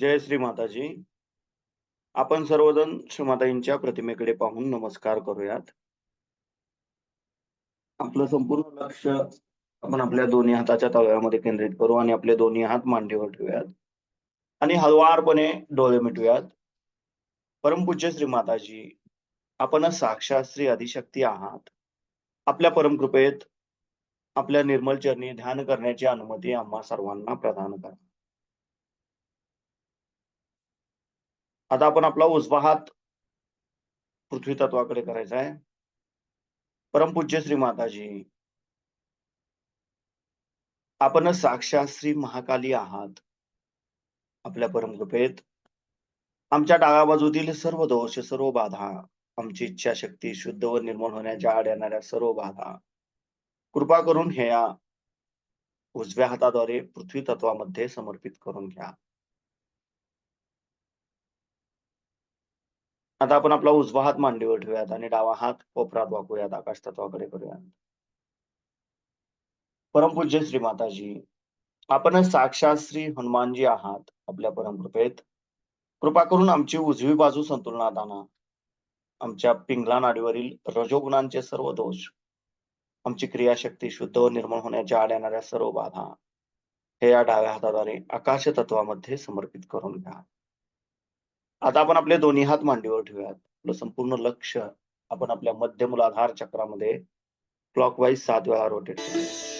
जय श्री माताजी. आपण सर्वजण श्रीमाताईंच्या प्रतिमेकडे पाहून नमस्कार करूयात. आपलं संपूर्ण लक्ष आपण आपल्या दोन्ही हाताच्या तळव्यामध्ये केंद्रित करू आणि आपले दोन्ही हात मांडीवर ठेवूयात. आणि हळवारपणे डोळे मिटूयात. परमपूज्य श्री माताजी आपण साक्षात श्री अधिशक्ती आहात. आपल्या परमकृपेत आपल्या निर्मल चरणी ध्यान करण्याची अनुमती आम्हा सर्वांना प्रदान करा. आता आपण आपला उजवा हात पृथ्वी तत्वाकडे करायचा आहे. परमपूज्य श्री माताजी आपण साक्षात श्री महाकाली आहात. आपल्या परमकृपेत आमच्या डाव्या बाजूतील सर्व दोष सर्व बाधा आमची इच्छा शक्ती शुद्ध व निर्मळ होण्याच्या आड येणाऱ्या सर्व बाधा कृपा करून हे या उजव्या हाताद्वारे पृथ्वी तत्वामध्ये समर्पित करून घ्या. आता आपण आपला उजवा हात मांडीवर ठेवूयात आणि डावा हात कोपरात वाकूयात आकाश तत्वाकडे करूयात. परमपूज्य श्री माताजी आपण साक्षात श्री हनुमानजी आहात आपल्या परमकृपेत. कृपा करून आमची उजवी बाजू संतुलनात आणा. आमच्या पिंगला नाडीवरील रजोगुणांचे सर्व दोष आमची क्रियाशक्ती शुद्ध व निर्मळ होण्याच्या आड येणाऱ्या सर्व बाधा हे या डाव्या हाताद्वारे आकाश तत्वामध्ये समर्पित करून घ्या. आता आपण आपले दोन्ही हात मांडीवर ठेवूयात. आपलं संपूर्ण लक्ष आपण आपल्या मध्य मूलाधार चक्रामध्ये क्लॉकवाईज सात वेळा रोटेट करूया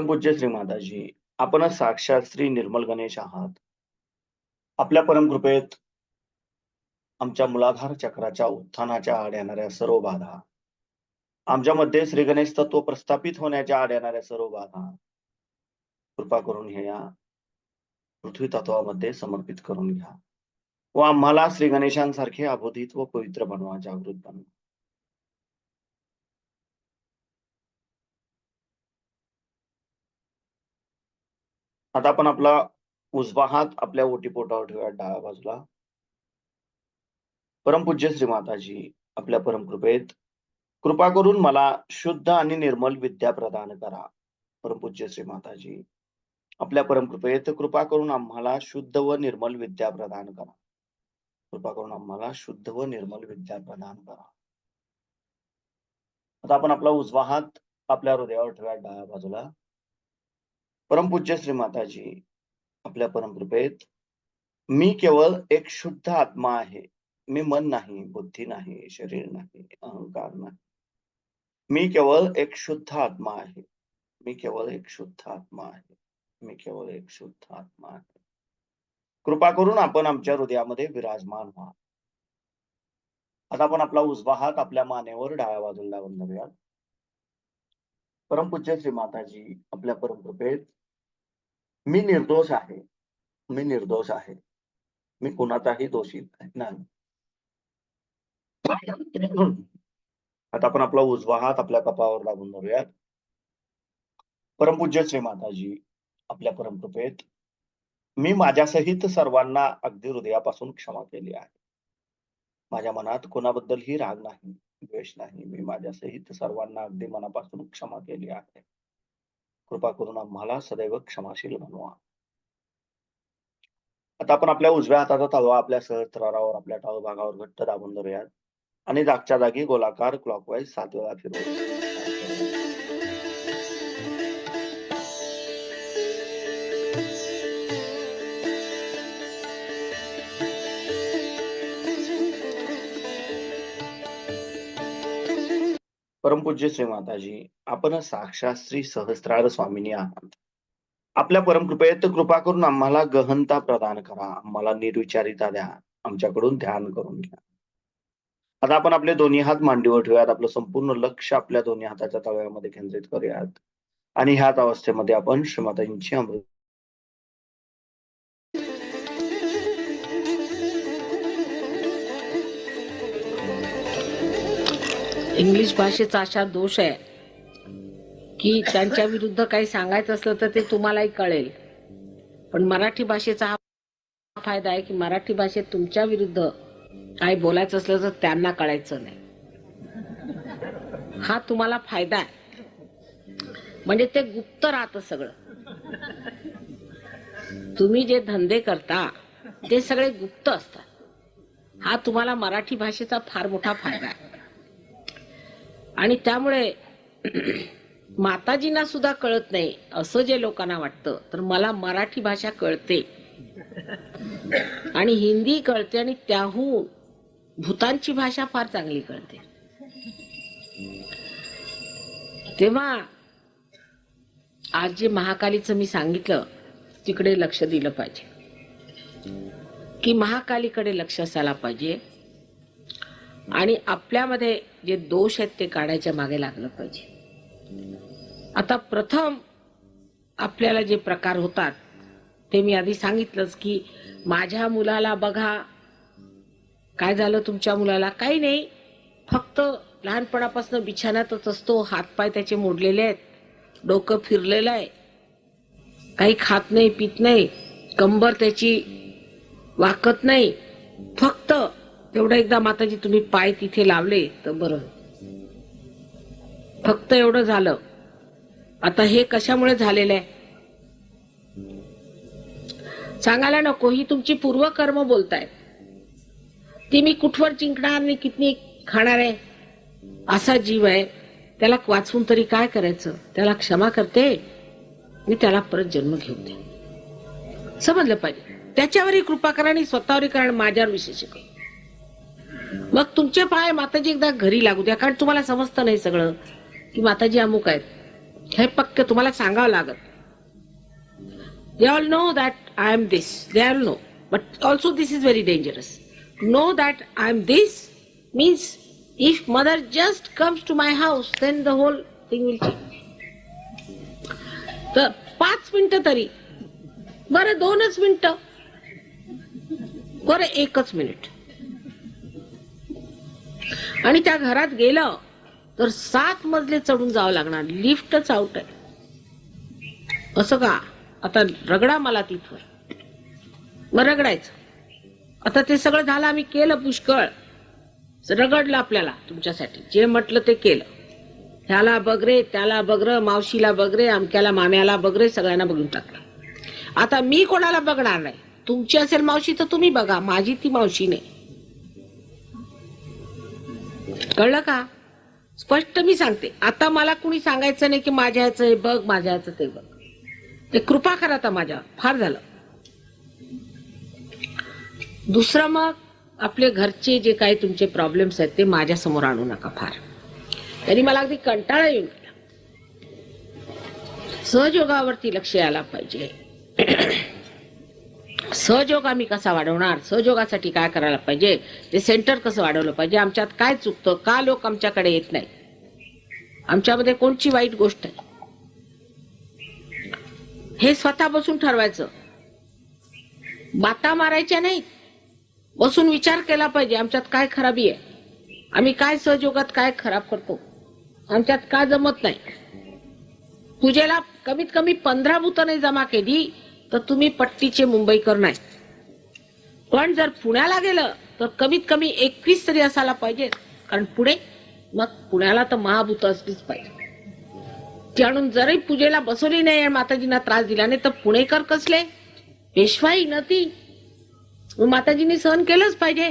परमपूज्य श्री माताजी आपण साक्षात श्री निर्मल गणेश आहात. आपल्या परमकृपेत आमच्या मुलाधार चक्राच्या उत्थानाच्या आड सर्व बाधा आमच्यामध्ये श्री गणेश तत्व प्रस्थापित होण्याच्या आड येणाऱ्या सर्व बाधा, कृपा करून हे या पृथ्वी तत्वामध्ये समर्पित करून घ्या व आम्हाला श्री गणेशांसारखे अबोधित व पवित्र बनवा, जागृत बनवा. आता आपण आपला उजवा हात आपल्या ओटीपोटावर ठेवूया डाव्या बाजूला. परमपूज्य श्री माताजी आपल्या परमकृपेत कृपा करून मला शुद्ध आणि निर्मल विद्या प्रदान करा. परमपूज्य श्री माताजी आपल्या परमकृपेत कृपा करून आम्हाला शुद्ध व निर्मल विद्या प्रदान करा. कृपा करून आम्हाला शुद्ध व निर्मल विद्या प्रदान करा. आता आपण आपला उजवा हात आपल्या हृदयावर ठेवूया डाव्या बाजूला. परमपूज्य श्री माताजी आपल्या परमकृपेत मी केवळ एक शुद्ध आत्मा आहे. मी मन नाही बुद्धी नाही शरीर नाही अहंकार नाही. मी केवळ एक शुद्ध आत्मा आहे. मी केवळ एक शुद्ध आत्मा आहे. मी केवळ एक शुद्ध आत्मा आहे. कृपा करून आपण आमच्या हृदयामध्ये विराजमान व्हा. आता आपण आपला उजवा हात आपल्या मानेवर डाव्या बाजूला लावून परम परमपूज्य श्री माताजी आपल्या परमकृपेत मी निर्दोष आहे. मी निर्दोष आहे. मी कुणाचाही दोषी नाही. आता आपण आपला उजवा हात आपल्या कपावर लागून धरूयात. परमपूज्य श्री माताजी आपल्या परमकृपेत मी माझ्यासहित सर्वांना अगदी हृदयापासून क्षमा केली आहे. माझ्या मनात कोणाबद्दलही राग नाही द्वेष नाही. मी माझ्यासहित सर्वांना अगदी मनापासून क्षमा केली आहे. कृपा करून आम्हाला सदैव क्षमाशील बनवा. आता आपण आपल्या उजव्या हाताचा तळवा आपल्या सहस्त्रारावर आपल्या टाळ भागावर घट्ट दाबून धरूयात. आणि जागच्या जागी गोलाकार क्लॉकवाईज सात वेळा फिरवू परमपूज्य श्री माताजी आपण साक्षात श्री सहस्रार स्वामिनी आहात. आपल्या परमकृपेत कृपा करून आम्हाला गहनता प्रदान करा. आम्हाला निर्विचारिता द्या. आमच्याकडून ध्यान करून घ्या. आता आपण आपले दोन्ही हात मांडीवर ठेवूयात. आपलं संपूर्ण लक्ष आपल्या दोन्ही हाताच्या तळव्यामध्ये केंद्रित करूयात. आणि ह्याच अवस्थेमध्ये आपण श्रीमाताजींची अमृत इंग्लिश भाषेचा अशा दोष आहे की त्यांच्या विरुद्ध काही सांगायचं असलं तर ते तुम्हालाही कळेल. पण मराठी भाषेचा हा फायदा आहे की मराठी भाषेत तुमच्या विरुद्ध काही बोलायचं असलं तर त्यांना कळायचं नाही. हा तुम्हाला फायदा आहे. म्हणजे ते गुप्त राहतं सगळं. तुम्ही जे धंदे करता ते सगळे गुप्त असतात. हा तुम्हाला मराठी भाषेचा फार मोठा फायदा आहे. आणि त्यामुळे माताजींना सुद्धा कळत नाही असं जे लोकांना वाटतं. तर मला मराठी भाषा कळते. आणि हिंदी कळते आणि त्याहून भूतांची भाषा फार चांगली कळते. तेव्हा आज जे महाकालीचं मी सांगितलं तिकडे लक्ष दिलं पाहिजे. की महाकालीकडे लक्ष असायला पाहिजे. आणि आपल्यामध्ये जे दोष आहेत ते काढायच्या मागे लागलं पाहिजे. आता प्रथम आपल्याला जे प्रकार होतात ते मी आधी सांगितलंच की माझ्या मुलाला बघा. काय झालं तुमच्या मुलाला? काही नाही. फक्त लहानपणापासून बिछाण्यातच असतो हातपाय त्याचे मोडलेले आहेत डोकं फिरलेलं आहे. काही खात नाही पित नाही कंबर त्याची वाकत नाही. फक्त तेवढं एकदा माताजी तुम्ही पाय तिथे लावले तर बरं. फक्त एवढं झालं. आता हे कशामुळे झालेलं आहे? सांगायला नको ही तुमची पूर्वकर्म बोलतायत ती मी कुठवर जिंकणार आणि किती खाणार आहे? असा जीव आहे. त्याला वाचवून तरी काय करायचं? त्याला क्षमा करते. मी त्याला परत जन्म घेऊ दे समजलं पाहिजे. त्याच्यावरही कृपा करा आणि स्वतःवरही कारण माझ्यावर विशेष करा. मग तुमचे पाय माताजी एकदा घरी लागू द्या कारण तुम्हाला समजतं नाही सगळं. की माताजी अमुक आहेत. हे पक्क तुम्हाला सांगावं लागत. They all know that I am this they all know but also this is very dangerous know that I am this means if mother just comes to my house then the whole thing will change तर पाच मिनटं तरी. बरं दोनच मिनटं. बरं एकच minute. आणि त्या घरात गेलं तर सात मजले चढून जावं लागणार. लिफ्टच आउट आहे. असं का? आता रगडा मला तिथवर. मग रगडायचं. आता ते सगळं झालं आम्ही केलं पुष्कळ. रगडलं आपल्याला तुमच्यासाठी. जे म्हटलं ते केलं. ह्याला बगरे त्याला बगर मावशीला बगरे आमक्याला माम्याला बगरे सगळ्यांना बघून टाकलं. आता मी कोणाला बघणार नाही? तुमची असेल मावशी तर तुम्ही बघा. माझी ती मावशी नाही. कळलं का? स्पष्ट मी सांगते. आता मला कुणी सांगायचं नाही की माझ्या ह्याचं हे बघ माझ्या ह्याचं ते बघ. ते कृपा करा आता माझ्यावर फार झालं. दुसरं मग आपले घरचे जे काही तुमचे प्रॉब्लेम्स आहेत ते माझ्यासमोर आणू नका फार. त्यांनी मला अगदी कंटाळा येऊन गेला. सहयोगावरती लक्ष यायला पाहिजे. सहयोग आम्ही कसा वाढवणार? सहयोगासाठी काय करायला पाहिजे? ते सेंटर कसं वाढवलं पाहिजे? आमच्यात काय चुकतं? का लोक आमच्याकडे येत नाही आमच्यामध्ये कोणची वाईट गोष्ट आहे? हे स्वतः बसून ठरवायचं. बाता मारायच्या नाही बसून विचार केला पाहिजे आमच्यात काय खराबी आहे? आम्ही काय सहयोगात काय खराब करतो? आमच्यात का जमत नाही? पूजेला कमीत कमी पंधरा भूत नाही जमा केली तर तुम्ही पट्टीचे मुंबईकर नाही. पण जर पुण्याला गेलं तर कमीत कमी एकवीस तरी असायला पाहिजे. कारण पुढे मग पुण्याला तर महाभूत असलीच पाहिजे. ती आणून जरी पूजेला बसवली नाही माताजींना त्रास दिला नाही तर पुणेकर कसले? पेशवाई न ती माताजींनी सहन केलंच पाहिजे.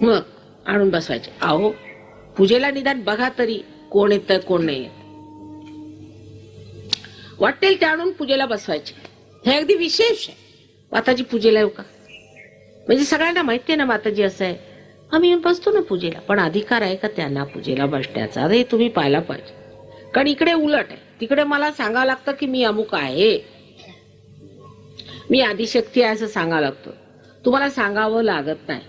मग आणून बसवायचे. आहो पूजेला निदान बघा तरी कोण येत कोण नाही येत वाटेल ते आणून पूजेला बसवायचे. हे अगदी विशेष आहे. माताजी पूजेला येऊ का? म्हणजे सगळ्यांना माहिती आहे ना माताजी असं आहे. आम्ही येऊन बसतो ना पूजेला पण अधिकार आहे का त्यांना पूजेला बसण्याचा? अरे तुम्ही पाहायला पाहिजे. कारण इकडे उलट आहे. तिकडे मला सांगावं लागतं की मी अमुक आहे. मी आदिशक्ती आहे असं सांगावं लागतं. तुम्हाला सांगावं लागत नाही.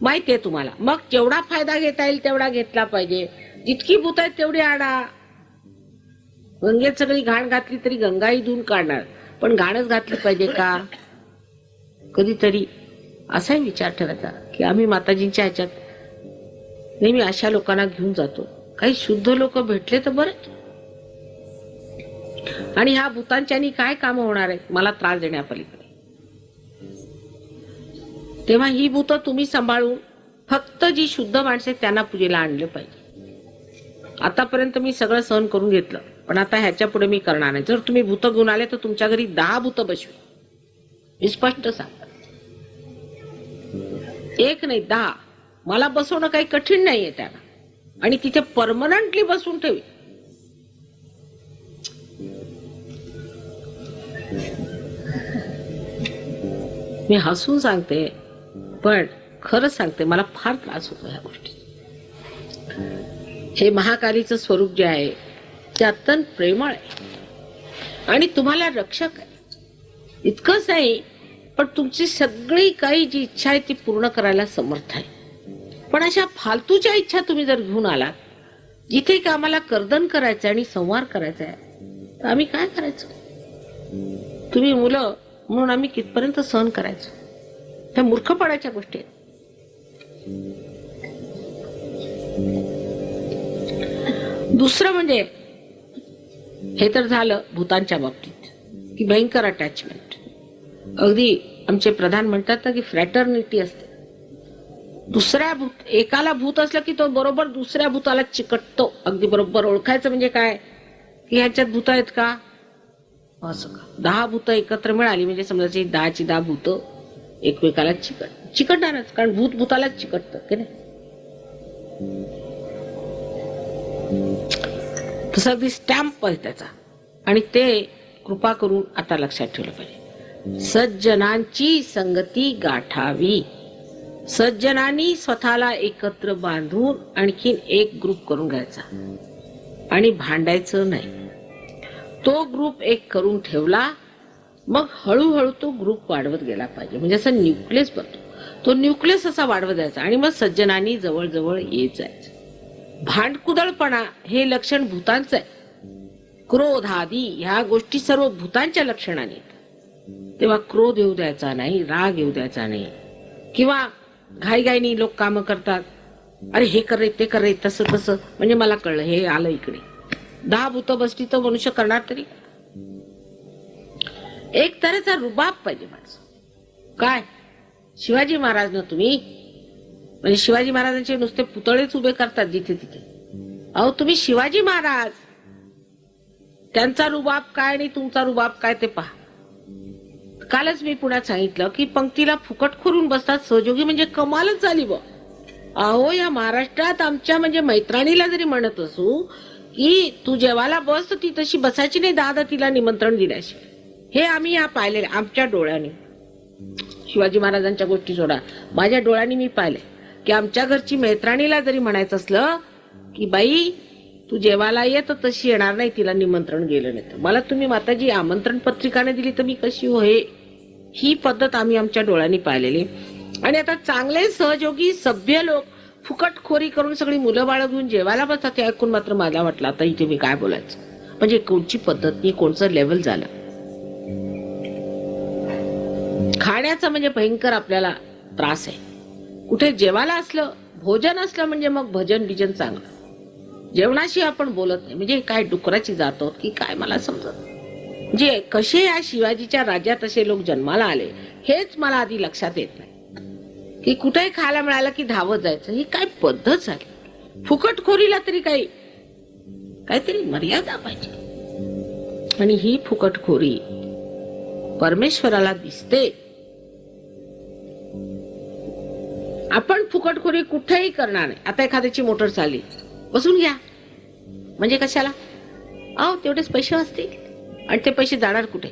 माहिती आहे तुम्हाला. मग जेवढा फायदा घेता येईल तेवढा घेतला पाहिजे. जितकी भूत आहेत तेवढी आणा. गंगेत सगळी घाण घातली तरी गंगाही धुवून काढणार. पण घाणच घातली पाहिजे का? कधीतरी असाही विचार ठरायचा की आम्ही माताजींच्या ह्याच्यात नेहमी अशा लोकांना घेऊन जातो. काही शुद्ध लोक भेटले तर बरे. आणि ह्या भूतांच्यानी काय काम होणार आहे मला त्रास देण्यापलीकडे. तेव्हा ही भूत तुम्ही सांभाळून फक्त जी शुद्ध माणसे आहेत त्यांना पूजेला आणलं पाहिजे. आतापर्यंत मी सगळं सहन करून घेतलं. पण आता ह्याच्या पुढे मी करणार नाही. जर तुम्ही भूत घेऊन आले तर तुमच्या घरी दहा भूत बसवी. मी स्पष्ट सांग एक नाही दहा. मला बसवणं काही कठीण नाहीये त्याला. आणि तिथे परमनंटली बसून ठेवी. मी हसून सांगते पण खरं सांगते मला फार त्रास होतो ह्या गोष्टी हे महाकालीचं स्वरूप जे आहे ते अत्यंत प्रेमळ आहे. आणि तुम्हाला रक्षक आहे. इतकंच नाही पण तुमची सगळी काही जी इच्छा आहे ती पूर्ण करायला समर्थ आहे. पण अशा फालतूच्या इच्छा तुम्ही जर घेऊन आलात जिथे का आम्हाला कर्दन करायचं आणि संवार करायचा आहे तर आम्ही काय करायचो? तुम्ही मुलं म्हणून आम्ही कितपर्यंत सहन करायचो? ह्या मूर्खपणाच्या गोष्टी आहेत. दुसरं म्हणजे हे तर झालं भूतांच्या बाबतीत की भयंकर अटॅचमेंट अगदी आमचे प्रधान म्हणतात ना की फ्रॅटर्निटी असते. दुसऱ्या भूत एकाला भूत असलं की तो बरोबर दुसऱ्या भूताला चिकटतो. अगदी बरोबर ओळखायचं म्हणजे काय? की ह्याच्यात भूत आहेत का? असं का? दहा भूत एकत्र मिळाली म्हणजे समजायची दहाची दहा भूत एकमेकाला चिकट चिकटणारच कारण भूत भूतालाच चिकटतं की नाही? तसं अगदी स्टॅम्प आहे त्याचा. आणि ते कृपा करून आता लक्षात ठेवलं पाहिजे. सज्जनांची संगती गाठावी. सज्जनांनी स्वतःला एकत्र बांधून आणखीन एक ग्रुप करून घ्यायचा. आणि भांडायचं नाही. तो ग्रुप एक करून ठेवला मग हळूहळू तो ग्रुप वाढवत गेला पाहिजे. म्हणजे असा न्यूक्लियस बनतो. तो न्यूक्लियस असा वाढवत जायचा आणि मग सज्जनांनी जवळजवळ येत जायचं. भांडकुदळपणा हे लक्षण भूतांचं आहे. क्रोध आदी ह्या गोष्टी सर्व भूतांच्या लक्षणाने तेव्हा क्रोध येऊ द्यायचा नाही राग येऊ द्यायचा नाही. किंवा घाईघाईनी लोक काम करतात. अरे हे कर रे ते कर रे तसं तसं. म्हणजे मला कळलं हे आलं इकडे. दहा भूत बसली तर मनुष्य करणार तरी. एक तऱ्हेचा रुबाब पाहिजे माणसं काय? शिवाजी महाराज ना तुम्ही म्हणजे शिवाजी महाराजांचे नुसते पुतळेच उभे करतात जिथे तिथे. अहो तुम्ही शिवाजी महाराज. त्यांचा रुबाब काय आणि तुमचा रुबाब काय ते पहा. कालच मी पुण्यात सांगितलं की पंक्तीला फुकट खोरून बसतात सहयोगी म्हणजे कमालच झाली ब. अहो या महाराष्ट्रात आमच्या म्हणजे मैत्राणीला जरी म्हणत असू की तू जेवायला बस ती तशी बसायची नाही दादा तिला निमंत्रण दिल्याशिवाय. हे आम्ही या पाहिले आमच्या डोळ्याने. शिवाजी महाराजांच्या गोष्टी सोडा. माझ्या डोळ्यांनी मी पाहिले की आमच्या घरची मैत्राणीला जरी म्हणायचं असलं की बाई तू जेवायला ये तर तशी येणार नाही तिला निमंत्रण गेलं नाही तर. मला तुम्ही माताजी आमंत्रण पत्रिकाने दिली तर मी कशी हो हे? ही पद्धत आम्ही आमच्या डोळ्यांनी पाहिलेली. आणि आता चांगले सहयोगी सभ्य लोक फुकटखोरी करून सगळी मुलं बाळ घेऊन जेवायला बसतात ते ऐकून मात्र मला वाटलं आता इथे मी काय बोलायचं? म्हणजे कोणची पद्धत नाही कोणचं लेवल झालं. खाण्याचं म्हणजे भयंकर आपल्याला त्रास आहे. कुठे जेवायला असलं भोजन असलं म्हणजे मग भजन बिजन चांगलं. जेवणाशी आपण बोलत नाही. म्हणजे काय डुकराची जातो की काय मला समजत म्हणजे कसे या शिवाजीच्या राज्यात असे लोक जन्माला आले हेच मला आधी लक्षात येत नाही. की कुठेही खायला मिळालं की धावत जायचं ही काय पद्धत झाली? फुकटखोरीला तरी काही काहीतरी मर्यादा पाहिजे. आणि ही फुकटखोरी परमेश्वराला दिसते. आपण फुकटखोरी कुठेही करणार नाही. आता एखाद्याची मोटर चालली. बसून घ्या. म्हणजे कशाला? अहो तेवढेच पैसे वाचतील आणि ते पैसे जाणार कुठे?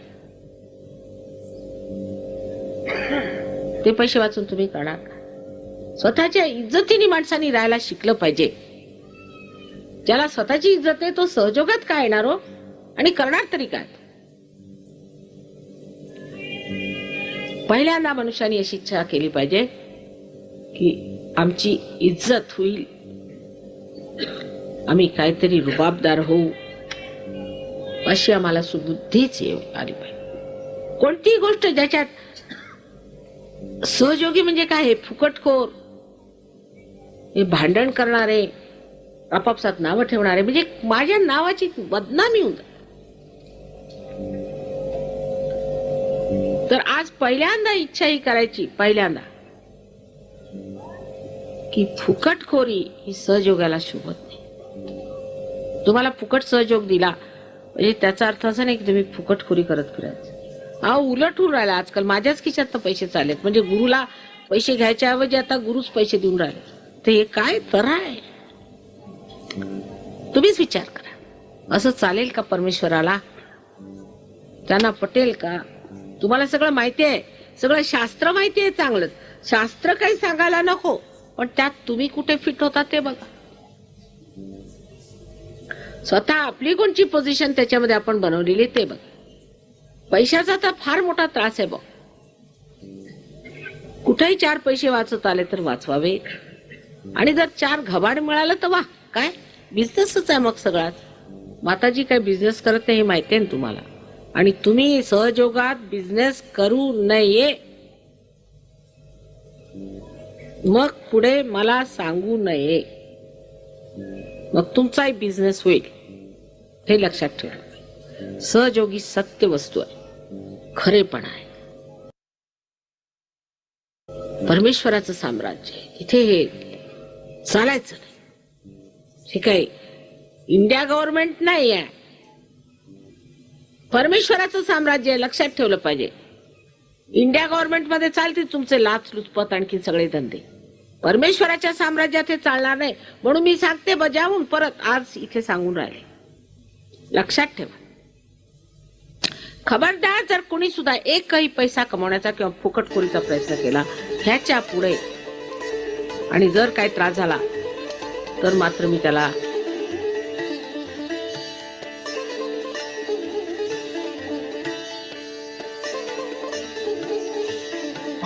ते पैसे वाचून तुम्ही करणार का? स्वतःच्या इज्जतीने माणसांनी राहायला शिकलं पाहिजे. ज्याला स्वतःची इज्जत आहे तो सहजोगात काय येणार हो? आणि करणार तरी काय? पहिल्यांदा मनुष्याने अशी इच्छा केली पाहिजे. की आमची इज्जत होईल. आम्ही काहीतरी रुबाबदार होऊ. अशी आम्हाला सुबुद्धीच येऊ आली पाहिजे कोणतीही गोष्ट ज्याच्यात सहयोगी म्हणजे काय हे फुकटखोर? हे भांडण करणारे आपापसात नावं ठेवणारे म्हणजे माझ्या नावाची बदनामी होऊन तर आज पहिल्यांदा इच्छा ही करायची पहिल्यांदा. की फुकटखोरी ही सहयोगाला शोभत नाही. तुम्हाला फुकट सहयोग दिला म्हणजे त्याचा अर्थ असा नाही की तुम्ही फुकटखोरी करत फिरायचं हा उलट होऊन राहिला आजकाल. माझ्याच खिशात पैसे चालेत म्हणजे गुरुला पैसे घ्यायच्या ऐवजी आता गुरुच पैसे देऊन राहिले. तर हे काय तर आहे? तुम्हीच विचार करा. असं चालेल का परमेश्वराला? त्यांना पटेल का? तुम्हाला सगळं माहिती आहे. सगळं शास्त्र माहिती आहे चांगलं शास्त्र काही सांगायला नको पण त्यात तुम्ही कुठे फिट होता ते बघा. स्वतः आपली कोणची पोझिशन त्याच्यामध्ये आपण बनवलेली ते बघ. पैशाचा तर फार मोठा त्रास आहे बघ. कुठेही चार पैसे वाचत आले तर वाचवावे. आणि जर चार घबाड मिळालं तर वा काय? बिझनेसच आहे मग सगळाच. माताजी काय बिझनेस करत नाही हे माहिती आहे ना तुम्हाला? आणि तुम्ही सहयोगात बिझनेस करू नये. मग पुढे मला सांगू नये. मग तुमचाही बिझनेस होईल. हे लक्षात ठेवा. सहयोगी सत्य वस्तू आहे. खरेपणा आहे. परमेश्वराचं साम्राज्य इथे हे चालायचं नाही. हे काही इंडिया गव्हर्नमेंट नाही आहे परमेश्वराचं साम्राज्य लक्षात ठेवलं पाहिजे. इंडिया गव्हर्नमेंटमध्ये चालते तुमचे लाच लुचपत आणखी सगळे धंदे. परमेश्वराच्या साम्राज्यात हे चालणार नाही. म्हणून मी सांगते बजावून परत आज इथे सांगून राहिले. लक्षात ठेवा. खबरदार जर कोणी सुद्धा एकही पैसा कमवण्याचा किंवा फुकटखोरीचा प्रयत्न केला ह्याच्या पुढे आणि जर काही त्रास झाला तर मात्र मी त्याला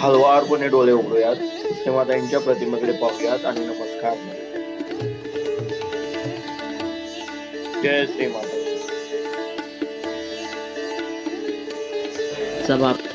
हळवारपणे डोळे उघडूयात. श्रीमाताईंच्या प्रतिमेकडे पाहूयात आणि नमस्कार. जय श्रीमाता जबाब